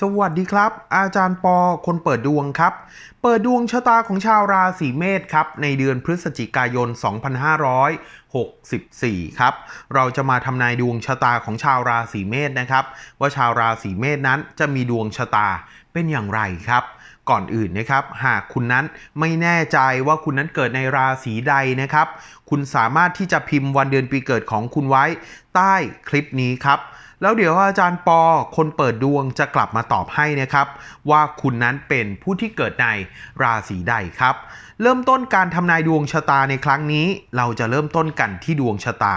สวัสดีครับ อาจารย์ปอคนเปิดดวงครับ เปิดดวงชะตาของชาวราศีเมษครับ ในเดือนพฤศจิกายน 2564 ครับ เราจะมาทำนายดวงชะตาของชาวราศีเมษนะครับ ว่าชาวราศีเมษนั้นจะมีดวงชะตาเป็นอย่างไรครับก่อนอื่นนะครับหากคุณนั้นไม่แน่ใจว่าคุณนั้นเกิดในราศีใดนะครับ คุณสามารถที่จะพิมพ์วันเดือนปีเกิดของคุณไว้ ใต้คลิปนี้ครับ แล้วเดี๋ยวอาจารย์ปอคนเปิดดวงจะกลับมาตอบให้นะครับ ว่าคุณนั้นเป็นผู้ที่เกิดในราศีใดครับ เริ่มต้นการทำนายดวงชะตาในครั้งนี้ เราจะเริ่มต้นกันที่ดวงชะตา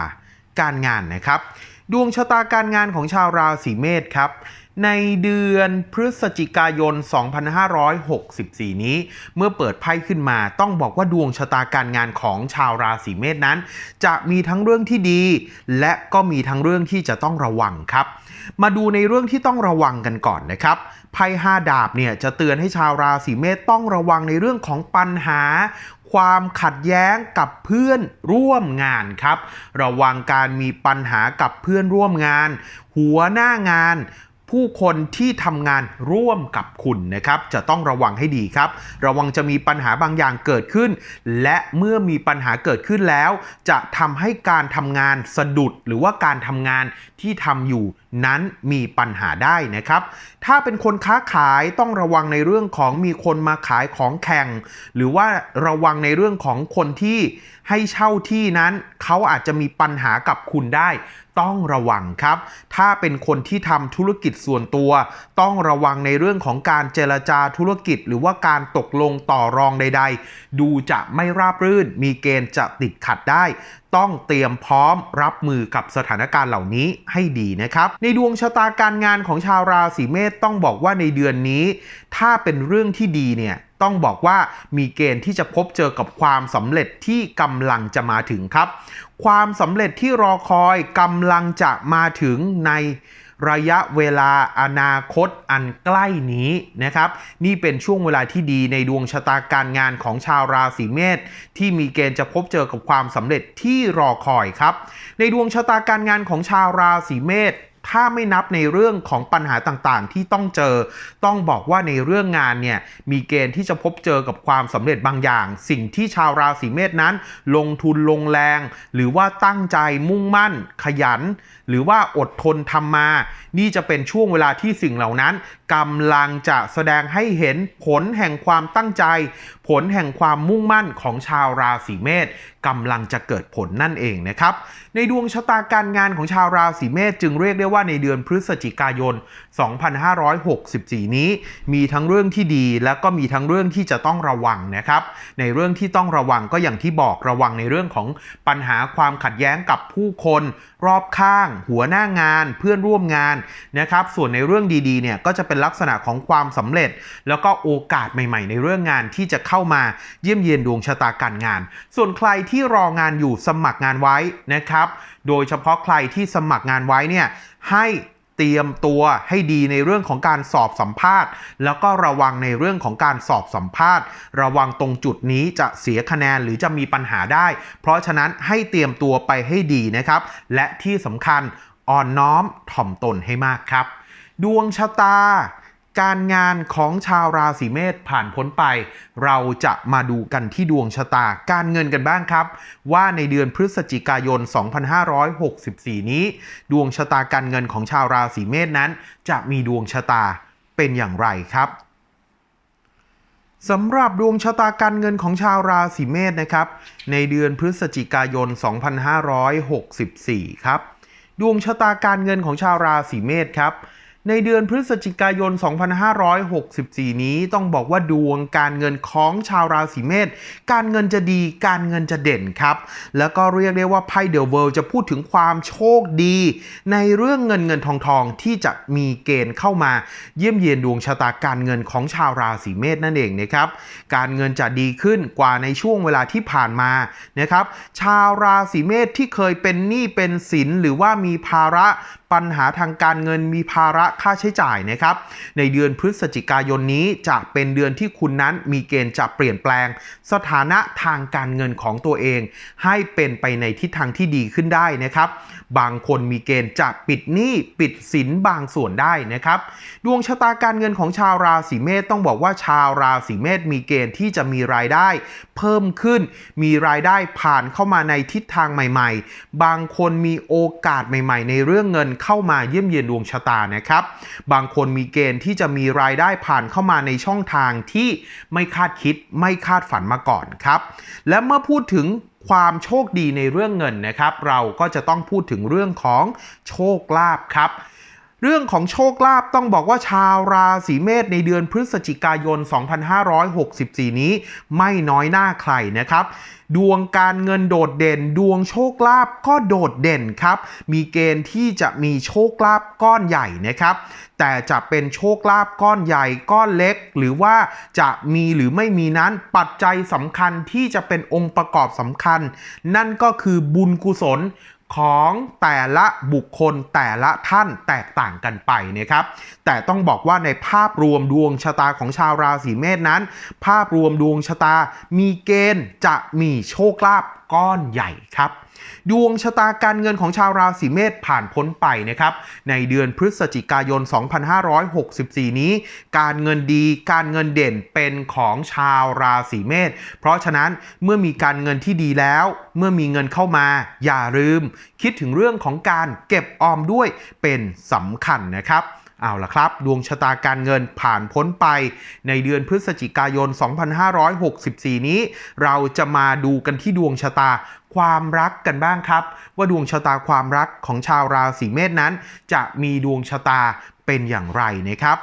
การงานนะครับ ดวงชะตาการงานของชาวราศีเมษครับ ในเดือนพฤศจิกายน 2564 นี้ เมื่อเปิดไพ่ขึ้นมาต้องบอกว่าดวงชะตาการงานของชาวราศีเมษนั้น จะมีทั้งเรื่องที่ดี และก็มีทั้งเรื่องที่จะต้องระวังครับ มาดูในเรื่องที่ต้องระวังกันก่อนนะครับไพ่ห้าดาบเนี่ยจะเตือนให้ชาวราศีเมษต้องระวังในเรื่องของปัญหาความขัดแย้งกับเพื่อนร่วมงานครับ ระวังการมีปัญหากับเพื่อนร่วมงาน หัวหน้างาน ผู้คนที่ทำงานร่วมกับคุณนะครับ จะต้องระวังให้ดีครับ ระวังจะมีปัญหาบางอย่างเกิดขึ้น และเมื่อมีปัญหาเกิดขึ้นแล้ว จะทำให้การทำงานสะดุดหรือว่าการทำงานที่ทำอยู่ นั้นมีปัญหาได้นะครับ ถ้าเป็นคนค้าขายต้องระวังในเรื่องของมีคนมาขายของแข่ง หรือว่าระวังในเรื่องของคนที่ให้เช่าที่นั้น เขาอาจจะมีปัญหากับคุณได้ ต้องระวังครับ ถ้าเป็นคนที่ทำธุรกิจส่วนตัว ต้องระวังในเรื่องของการเจรจาธุรกิจ หรือว่าการตกลงต่อรองใด ๆ ดูจะไม่ราบรื่น มีเกณฑ์จะติดขัดได้ ต้องเตรียมพร้อมรับมือกับสถานการณ์เหล่านี้ให้ดีนะครับ ในดวงชะตาการงานของชาวราศีเมษต้องบอกว่าในเดือนนี้ ถ้าเป็นเรื่องที่ดีเนี่ยต้องบอกว่ามีเกณฑ์ที่จะพบเจอกับความสำเร็จที่กำลังจะมาถึงครับ ความสำเร็จที่รอคอยกำลังจะมาถึงใน ระยะเวลาอนาคตอันใกล้นี้นะครับ นี่เป็นช่วงเวลาที่ดีในดวงชะตาการงานของชาวราศีเมษที่มีเกณฑ์จะพบเจอกับความสำเร็จที่รอคอยครับ ในดวงชะตาการงานของชาวราศีเมษ ถ้าไม่นับในเรื่องของปัญหาต่างๆ ที่ต้องเจอ ต้องบอกว่าในเรื่องงานเนี่ยมีเกณฑ์ที่จะพบเจอกับความสำเร็จบางอย่าง สิ่งที่ชาวราศีเมษนั้น ลงทุนลงแรง หรือว่าตั้งใจมุ่งมั่น ขยัน หรือว่าอดทนทำมา นี่จะเป็นช่วงเวลาที่สิ่งเหล่านั้นกำลังจะแสดงให้เห็นผลแห่งความตั้งใจ ผลแห่งความมุ่งมั่นของชาวราศีเมษกำลังจะเกิดผลนั่นเองนะครับในดวงชะตาการงานของชาวราศีเมษจึงเรียกได้ว่าว่าในเดือนพฤศจิกายน 2564 นี้ มีทั้งเรื่องที่ดีและก็มีทั้งเรื่องที่จะต้องระวังนะครับ ในเรื่องที่ต้องระวังก็อย่างที่บอกระวังในเรื่องของปัญหาความขัดแย้งกับผู้คน รอบข้าง หัวหน้างาน เพื่อนร่วมงานนะครับ ส่วนในเรื่องดีๆเนี่ยก็จะเป็นลักษณะของความสำเร็จ แล้วก็โอกาสใหม่ ๆ ในเรื่องงานที่จะเข้ามาเยี่ยมเยียนดวงชะตาการงาน ส่วนใครที่รองานอยู่สมัครงานไว้นะครับ โดยเฉพาะใครที่สมัครงานไว้เนี่ยให้เตรียมตัวให้ดีในเรื่องของการสอบสัมภาษณ์ แล้วก็ระวังในเรื่องของการสอบสัมภาษณ์ ระวังตรงจุดนี้จะเสียคะแนนหรือจะมีปัญหาได้ เพราะฉะนั้นให้เตรียมตัวไปให้ดีนะครับ และที่สำคัญอ่อนน้อมถ่อมตนให้มากครับ ดวงชะตา การงานของชาวราศีเมษผ่านพ้นไป เราจะมาดูกันที่ดวงชะตาการเงินกันบ้างครับ ว่าในเดือนพฤศจิกายน 2564 นี้ ดวงชะตาการเงินของชาวราศีเมษนั้น จะมีดวงชะตาเป็นอย่างไรครับสำหรับดวงชะตาการเงินของชาวราศีเมษนะครับ ในเดือนพฤศจิกายน 2564 ครับ ดวงชะตาการเงินของชาวราศีเมษครับ ในเดือนพฤศจิกายน 2564 นี้ต้องบอกว่าดวงการเงินของชาวราศีเมษการเงินจะดีการเงินจะเด่นครับ แล้วก็เรียกได้ว่าไพ่เดอะเวิลด์จะพูดถึงความโชคดี ในเรื่องเงินเงินทองทองที่จะมีเกณฑ์เข้ามาเยี่ยมเยียนดวงชะตาการเงินของชาวราศีเมษนั่นเองนะครับการเงินจะดีขึ้นกว่าในช่วงเวลาที่ผ่านมานะครับชาวราศีเมษที่เคยเป็นหนี้เป็นสินหรือว่ามีภาระ ปัญหาทางการเงินมีภาระค่าใช้จ่ายนะครับ ในเดือนพฤศจิกายนนี้จะเป็นเดือนที่คุณนั้นมีเกณฑ์จะเปลี่ยนแปลง สถานะทางการเงินของตัวเอง ให้เป็นไปในทิศทางที่ดีขึ้นได้นะครับ บางคนมีเกณฑ์จะปิดหนี้ปิดสินบางส่วนได้นะครับ ดวงชะตาการเงินของชาวราศีเมษต้องบอกว่าชาวราศีเมษมีเกณฑ์ที่จะมีรายได้ เพิ่มขึ้น มีรายได้ผ่านเข้ามาในทิศทางใหม่ ๆ บางคนมีโอกาสใหม่ ๆ ในเรื่องเงินเข้ามาเยี่ยมเยียนดวงชะตานะครับ บางคนมีเกณฑ์ที่จะมีรายได้ผ่านเข้ามาในช่องทางที่ไม่คาดคิดไม่คาดฝันมาก่อนครับ และเมื่อพูดถึงความโชคดีในเรื่องเงินนะครับ เราก็จะต้องพูดถึงเรื่องของโชคลาภครับ เรื่องของโชคลาภต้องบอกว่าชาวราศีเมษในเดือนพฤศจิกายน 2564 นี้ไม่น้อยหน้าใครนะครับ ดวงการเงินโดดเด่น ดวงโชคลาภก็โดดเด่นครับ มีเกณฑ์ที่จะมีโชคลาภก้อนใหญ่นะครับ แต่จะเป็นโชคลาภก้อนใหญ่ก้อนเล็ก หรือว่าจะมีหรือไม่มีนั้นปัจจัยสำคัญที่จะเป็นองค์ประกอบสำคัญ นั่นก็คือบุญกุศล ของแต่ละบุคคลแต่ละท่านแตกต่างกันไปนะครับ แต่ต้องบอกว่าในภาพรวมดวงชะตาของชาวราศีเมษนั้น ภาพรวมดวงชะตามีเกณฑ์จะมีโชคลาภก้อนใหญ่ครับ ดวงชะตาการเงินของชาวราศีเมษผ่านพ้นไปนะครับ ในเดือนพฤศจิกายน 2564 นี้ การเงินดีการเงินเด่นเป็นของชาวราศีเมษเพราะฉะนั้นเมื่อมีการเงินที่ดีแล้ว เมื่อมีเงินเข้ามา อย่าลืม คิดถึงเรื่องของการเก็บออมด้วยเป็นสำคัญนะครับ เอาละครับ ดวงชะตาการเงินผ่านพ้นไปในเดือนพฤศจิกายน 2564 นี้ เราจะมาดูกันที่ดวงชะตาความรักกันบ้างครับ ว่าดวงชะตาความรักของชาวราศีเมษนั้น จะมีดวงชะตาเป็นอย่างไรนะครับ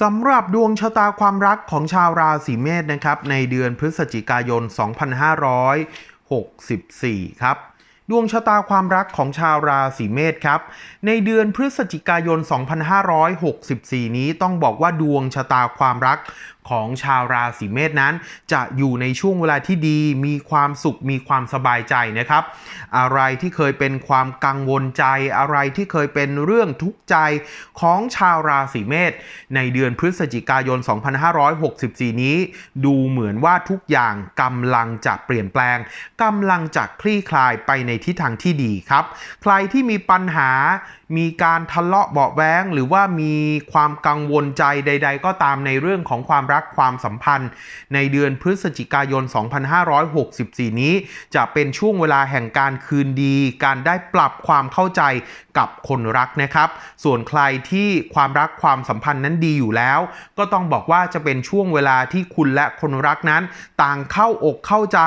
สำหรับดวงชะตาความรักของชาวราศีเมษนะครับ ในเดือนพฤศจิกายน 2564 ครับ ดวงชะตาความรักของชาวราศีเมษครับ ในเดือนพฤศจิกายน 2564 นี้ต้องบอกว่าดวงชะตาความรัก ของชาวราศีเมษนั้น จะอยู่ในช่วงเวลาที่ดี มีความสุข มีความสบายใจนะครับ อะไรที่เคยเป็นความกังวลใจ อะไรที่เคยเป็นเรื่องทุกข์ใจของชาวราศีเมษในเดือนพฤศจิกายน 2564 นี้ ดูเหมือนว่าทุกอย่างกำลังจะเปลี่ยนแปลงกำลังจะคลี่คลายไปในทิศทางที่ดีครับ ใครที่มีปัญหา มีการทะเลาะเบาะแว้ง หรือว่ามีความกังวลใจใด ๆ ก็ตามในเรื่องของความรักรักความสัมพันธ์ ในเดือนพฤศจิกายน 2564 นี้ จะเป็นช่วงเวลาแห่งการคืนดี การได้ปรับความเข้าใจกับคนรักนะครับ ส่วนใครที่ความรักความสัมพันธ์นั้นดีอยู่แล้ว ก็ต้องบอกว่าจะเป็นช่วงเวลาที่คุณและคนรักนั้น ต่างเข้าอกเข้าใจ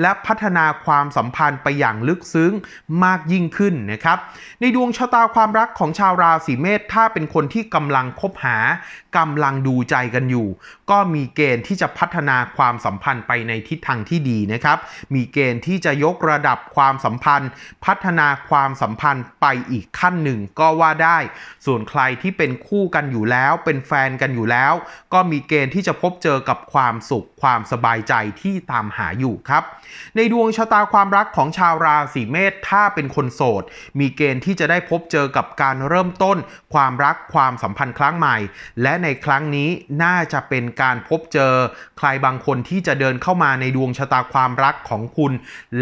และพัฒนาความสัมพันธ์ไปอย่างลึกซึ้งมากยิ่งขึ้นนะครับ ในดวงชะตาความรักของชาวราศีเมษถ้าเป็นคนที่กำลังคบหากำลังดูใจกันอยู่ก็มีเกณฑ์ที่จะพัฒนาความสัมพันธ์ไปในทิศทางที่ดีนะครับ มีเกณฑ์ที่จะยกระดับความสัมพันธ์ พัฒนาความสัมพันธ์ไปอีกขั้นหนึ่งก็ว่าได้ ส่วนใครที่เป็นคู่กันอยู่แล้ว เป็นแฟนกันอยู่แล้ว ก็มีเกณฑ์ที่จะพบเจอกับความสุข ความสบายใจที่ตามหาอยู่ครับ ในดวงชะตาความรักของชาวราศีเมษถ้าเป็นคนโสด มีเกณฑ์ที่จะได้พบเจอกับการเริ่มต้น ความรักความสัมพันธ์ครั้งใหม่ และในครั้งนี้น่าจะเป็นการพบเจอใครบางคนที่จะเดินเข้ามาในดวงชะตาความรักของคุณ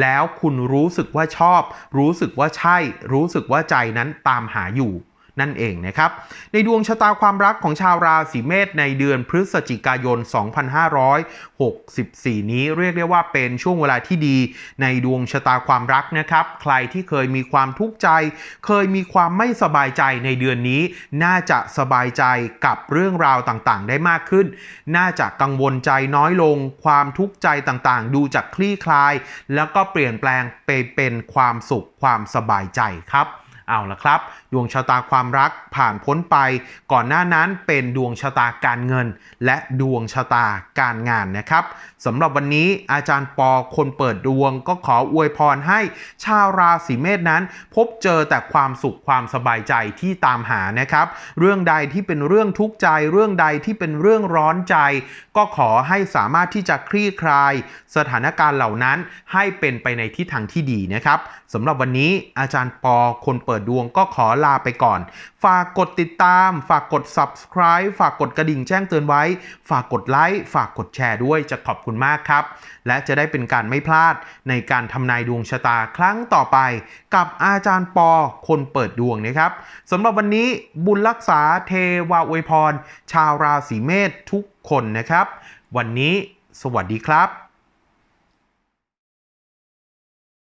แล้วคุณรู้สึกว่าชอบ รู้สึกว่าใช่ รู้สึกว่าใจนั้นตามหาอยู่ นั่นเองนะครับ ในดวงชะตาความรักของชาวราศีเมษในเดือนพฤศจิกายน 2564 นี้เรียกได้ว่าเป็นช่วงเวลาที่ดีในดวงชะตาความรักนะครับ ใครที่เคยมีความทุกข์ใจ เคยมีความไม่สบายใจในเดือนนี้ น่าจะสบายใจกับเรื่องราวต่างๆ ได้มากขึ้น น่าจะกังวลใจน้อยลง ความทุกข์ใจต่างๆ ดูจากคลี่คลาย แล้วก็เปลี่ยนแปลงไปเป็นความสุขความสบายใจครับ เอาละครับ ดวงชะตาความรักผ่านพ้นไป ก่อนหน้านั้นเป็นดวงชะตาการเงิน และดวงชะตาการงานนะครับสำหรับวันนี้อาจารย์ปอคนเปิดดวงก็ขออวยพรให้ชาวราศีเมษนั้น พบเจอแต่ความสุขความสบายใจที่ตามหานะครับ เรื่องใดที่เป็นเรื่องทุกข์ใจ เรื่องใดที่เป็นเรื่องร้อนใจ ก็ขอให้สามารถที่จะคลี่คลาย สถานการณ์เหล่านั้นให้เป็นไปในทิศทางที่ดีนะครับสำหรับวันนี้อาจารย์ปอคนเปิดปิดดวงก็ขอลาไปก่อน ฝากกดติดตาม ฝากกด subscribe ฝากกดกระดิ่งแจ้งเตือนไว้ ฝากกดไลค์ฝากกดแชร์ด้วยจะขอบคุณมากครับ และจะได้เป็นการไม่พลาดในการทำนายดวงชะตาครั้งต่อไป กับอาจารย์ปอคนเปิดดวงนะครับสำหรับวันนี้บุญรักษาเทวาอวยพร ชาวราศีเมษทุกคนนะครับ วันนี้สวัสดีครับ